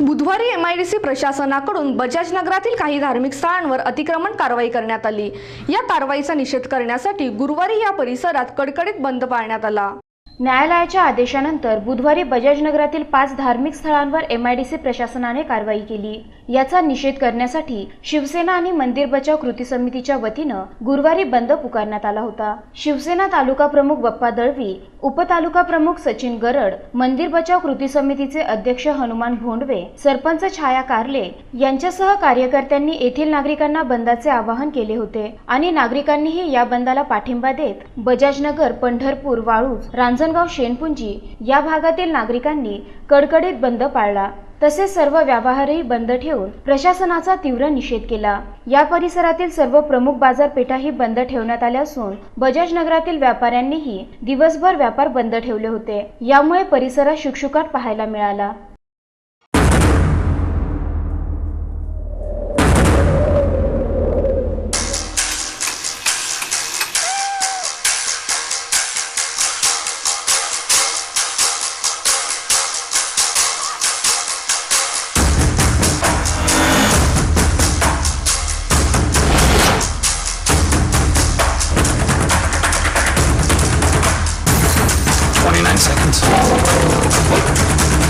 बुधवारी एमआयडीसी प्रशासनाकडून बजाज नगरातील काही धार्मिक स्थळांवर अतिक्रमण कारवाई करण्यात आली. या कारवाईचा निषेध करण्यासाठी गुरुवारी या परिसरात कडकडीत बंद पाळण्यात आला. न्यायालयाच्या आदेशानंतर बुधवारी बजाज नगरातील पाच धार्मिक स्थळांवर एमआयडीसी प्रशासनाने कारवाई केली. याचा निषेध करण्यासाठी शिवसेना आणि मंदिर बचाव कृती समितीच्या वतीनं गुरुवारी बंद पुकारण्यात आला होता. शिवसेना तालुका प्रमुख बप्पा दळवी उपतालुका प्रमुख सचिन गरड मंदिर बचाव कृती समितीचे अध्यक्ष हनुमान भोंडवे सरपंच छाया कारले यांच्यासह कार्यकर्त्यांनी येथील नागरिकांना बंदाचे आवाहन केले होते. आणि नागरिकांनीही या बंदाला पाठिंबा देत बजाजनगर पंढरपूर वाळूज रांजणगाव शेणपुंजी या भागातील नागरिकांनी कडकडीत बंद पाळला. तसेच सर्व व्यवहारही बंद ठेवून प्रशासनाचा तीव्र निषेध केला. या परिसरातील सर्व प्रमुख बाजारपेठाही बंद ठेवण्यात आल्या असून बजाज नगरातील व्यापाऱ्यांनीही दिवसभर व्यापार बंद ठेवले होते. यामुळे परिसरात शुकशुकाट पाहायला मिळाला. 29 seconds.